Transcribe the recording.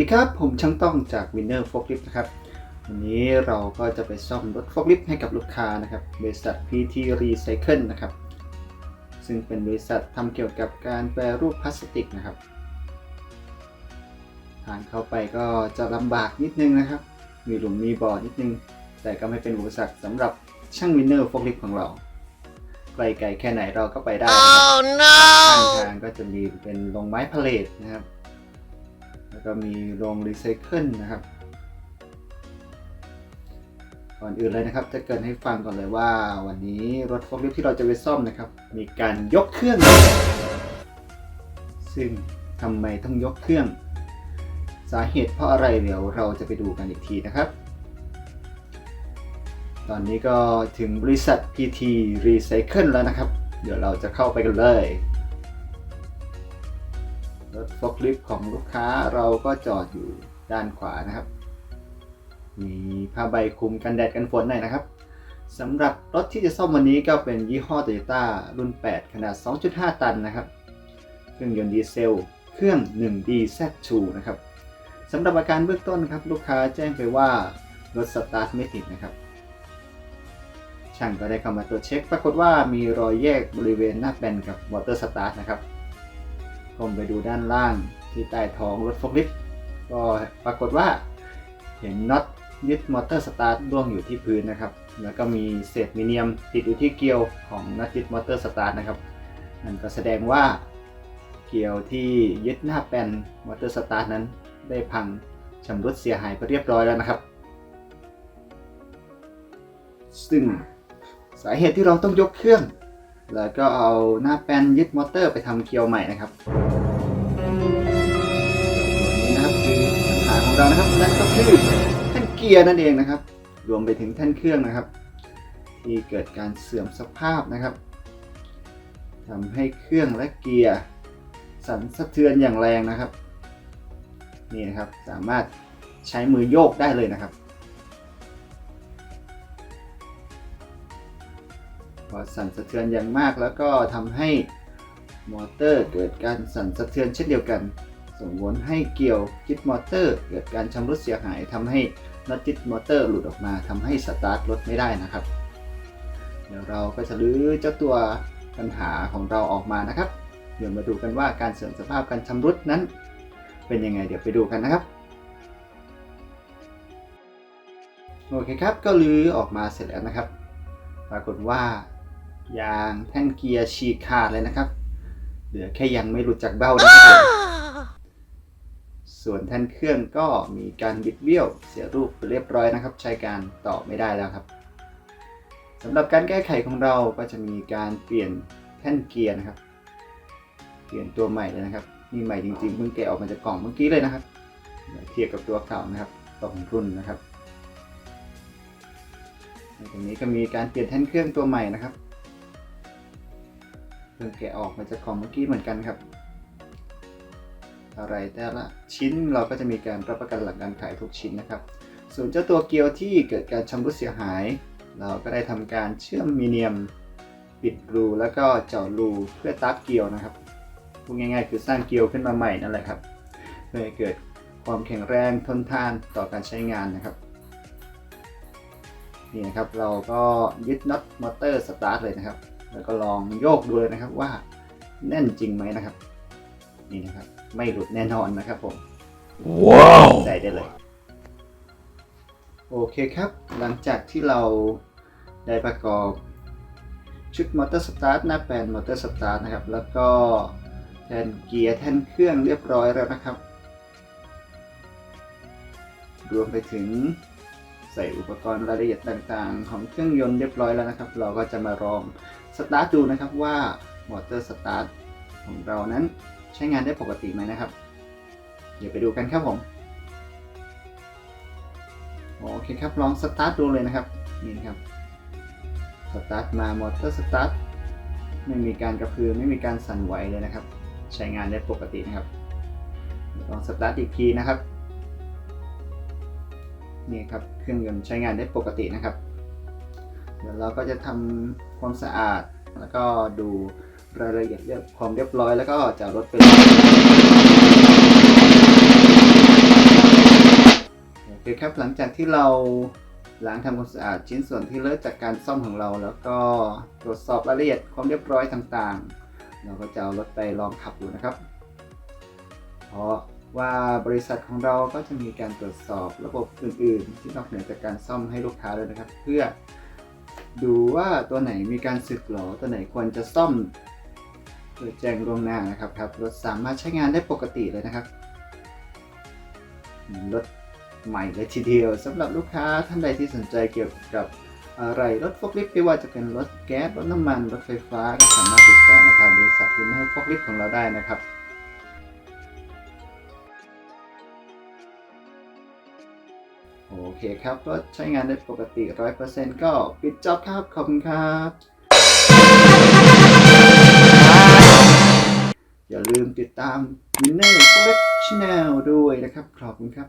ดีครับ ผมช่างต้องจาก Winner Forklift นะครับ วันนี้เราก็จะไปซ่อมรถ Forklift ให้กับลูกค้านะครับ บริษัท PT Recycle นะครับ ซึ่งเป็นบริษัททำเกี่ยวกับการแปรรูปพลาสติกนะครับ ทางเข้าไปก็จะลำบากนิดนึงนะครับ มีหลุมมีบ่อนิดนึง แต่ก็ไม่เป็นอุปสรรคสำหรับช่าง Winner Forklift ของเราไกลไกลแค่ไหนเราก็ไปได้นะครับ Oh ข้าง no! ทางก็จะมีเป็นโรงไม้พาเลทนะครับ แล้วก็มีโรงรีไซเคิลนะครับ ก่อนอื่นเลยนะครับ จะเกินให้ฟังก่อนเลยว่า วันนี้รถโฟล์คลิฟที่เราจะไปซ่อมนะครับ มีการยกเครื่อง ซึ่งทำไมต้องยกเครื่อง สาเหตุเพราะอะไรเดี๋ยวเราจะไปดูกันอีกทีนะครับ ตอนนี้ก็ถึงบริษัท PT Recycle แล้วนะครับ เดี๋ยวเราจะเข้าไปกันเลย รถฟอกลิฟต์ของลูกค้าเราก็จอดอยู่ด้านขวานะครับ มีผ้าใบคลุมกันแดดกันฝนหน่อยนะครับสำหรับรถที่จะซ่อมวันนี้ก็เป็นยี่ห้อ Toyota รุ่น 8 ขนาด 2.5 ตันนะครับ เครื่องยนต์ดีเซล เครื่อง 1DZ2 นะครับสำหรับอาการเบื้องต้นครับ ลูกค้าแจ้งไปว่ารถสตาร์ทไม่ติดนะครับ ช่างก็ได้เข้ามาตรวจเช็ค ปรากฏว่ามีรอยแยกบริเวณหน้าแป้นกับมอเตอร์สตาร์ทนะครับ ผมไปดูด้านล่างที่ใต้ท้องรถฟอกลิฟต์ก็ปรากฏว่าเห็นน็อตยึดมอเตอร์สตาร์ทร่วงอยู่ที่พื้นนะครับ แล้วก็มีเศษมิเนียมติดอยู่ที่เกลียวของน็อตยึดมอเตอร์สตาร์ทนะครับนั่นก็แสดงว่าเกลียวที่ยึดหน้าแป้นมอเตอร์สตาร์ทนั้น ได้พังชำรุดเสียหายไปเรียบร้อยแล้วนะครับ ซึ่งสาเหตุที่เราต้องยกเครื่อง แล้วก็เอาหน้าแป้นยึดมอเตอร์ไปทำเกลียวใหม่นะครับนี่นะครับคือปัญหาของเรานะครับนั่นก็คือแท่นเกียร์นั่นเองนะครับ รวมไปถึงแท่นเครื่องนะครับ ที่เกิดการเสื่อมสภาพนะครับทำให้เครื่องและเกียร์สั่นสะเทือนอย่างแรงนะครับ นี่นะครับสามารถใช้มือโยกได้เลยนะครับ อสั่นสะเทือนอย่างมาก แล้วก็ทำให้มอเตอร์เกิดการสั่นสะเทือนเช่นเดียวกัน ส่งผลให้เกี่ยวจิตมอเตอร์ เกิดการชำรุดเสียหายทำให้น็อตจิตมอเตอร์หลุดออกมาทำให้สตาร์ทรถไม่ได้นะครับ เดี๋ยวเราก็จะรื้อเจ้าตัวปัญหาของเราออกมานะครับ เดี๋ยวมาดูกันว่าการเสื่อมสภาพการชำรุดนั้น เป็นยังไงเดี๋ยวไปดูกันนะครับโอเคครับก็รื้อออกมาเสร็จแล้วนะครับ ปรากฏว่า ยางแท่นเกียร์ฉีกขาดเลยนะครับ เหลือแค่ยังไม่หลุดจากเบ้านะครับผมส่วนแท่นเครื่องก็มีการบิดเบี้ยวเสียรูปไปเรียบร้อยนะครับ ใช้การต่อไม่ได้แล้วครับสำหรับการแก้ไขของเราก็จะมีการเปลี่ยนแท่นเกียร์นะครับ เปลี่ยนตัวใหม่เลยนะครับนี่ใหม่จริงๆเพิ่งแกะออกมาจากกล่องเมื่อกี้เลยนะครับเทียบกับตัวเก่านะครับสองรุ่นนะครับตรงนี้ก็มีการเปลี่ยนแท่นเครื่องตัวใหม่นะครับ เพิ่งแกะออกมาจากกล่องเมื่อกี้เหมือนกันครับ อะไรแต่ละชิ้นเราก็จะมีการรับประกันหลังการขายทุกชิ้นนะครับ ส่วนเจ้าตัวเกลียวที่เกิดการชำรุดเสียหาย เราก็ได้ทำการเชื่อมมีเนียมปิดรูแล้วก็เจาะรูเพื่อตัดเกลียวนะครับพูดง่ายๆ คือสร้างเกลียวขึ้นมาใหม่นั่นแหละครับเพื่อให้เกิดความแข็งแรงทนทานต่อการใช้งานนะครับนี่นะครับเราก็ยึดน็อตมอเตอร์สตาร์ทเลยนะครับ แล้วก็ลองโยกดูเลยนะครับว่าแน่นจริงไหมนะครับ นี่นะครับ ไม่หลุดแน่นอนนะครับผม Wow! ใส่ได้เลย โอเคครับ หลังจากที่เราได้ประกอบชุดมอเตอร์สตาร์ทหน้าแปลนมอเตอร์สตาร์ทนะครับ แล้วก็แทนเกียร์แทนเครื่องเรียบร้อยแล้วนะครับ รวมไปถึงใส่อุปกรณ์รายละเอียดต่างๆ ของเครื่องยนต์เรียบร้อยแล้วนะครับ เราก็จะมาลอง สตาร์ทดูนะครับว่ามอเตอร์สตาร์ทของเรานั้นใช้งานได้ปกติไหมนะครับ เดี๋ยวไปดูกันครับผม โอเคครับ ลองสตาร์ทดูเลยนะครับ นี่นครับ สตาร์ทมามอเตอร์สตาร์ทไม่มีการกระพือไม่มีการสั่นไหวเลยนะครับ ใช้งานได้ปกตินะครับ ลองสตาร์ทอีกทีนะครับ นี่ครับ เครื่องยนต์ใช้งานได้ปกตินะครับ เดี๋ยวเราก็จะทำความสะอาด แล้วก็ดูรายละเอียดเรียบความเรียบร้อยแล้วก็จะรถไปโอเคครับหลังจากที่เราล้างทำความสะอาดชิ้นส่วนที่เลอะจากการซ่อมของเรา แล้วก็ตรวจสอบรายละเอียดความเรียบร้อยต่างๆ เราก็จะเอารถไปลองขับดูนะครับ เพราะว่าบริษัทของเราก็จะมีการตรวจสอบระบบอื่น ๆ ที่นอกเหนือจากการซ่อมให้ลูกค้าด้วยนะครับ เพื่อ ดูว่าตัวไหนมีการสึกหรอ ตัวไหนควรจะซ่อมโดยแจ้งล่วงหน้านะครับครับรถสามารถใช้งานได้ปกติเลยนะครับรถใหม่เลยทีเดียวสำหรับลูกค้าท่านใดที่สนใจเกี่ยวกับอะไรรถฟอกลิฟต์ไม่ว่าจะเป็นรถแก๊สรถน้ำมันรถไฟฟ้าก็สามารถติดต่อมาทางบริษัทที่ให้ฟอกลิฟต์ของเราได้นะครับ โอเคครับรถใช้งานได้ปกติ 100%ก็ปิดจ็อบครับ ขอบคุณครับ อย่าลืมติดตาม Winner f o r e x Channel ด้วยนะครับ ขอบคุณครับ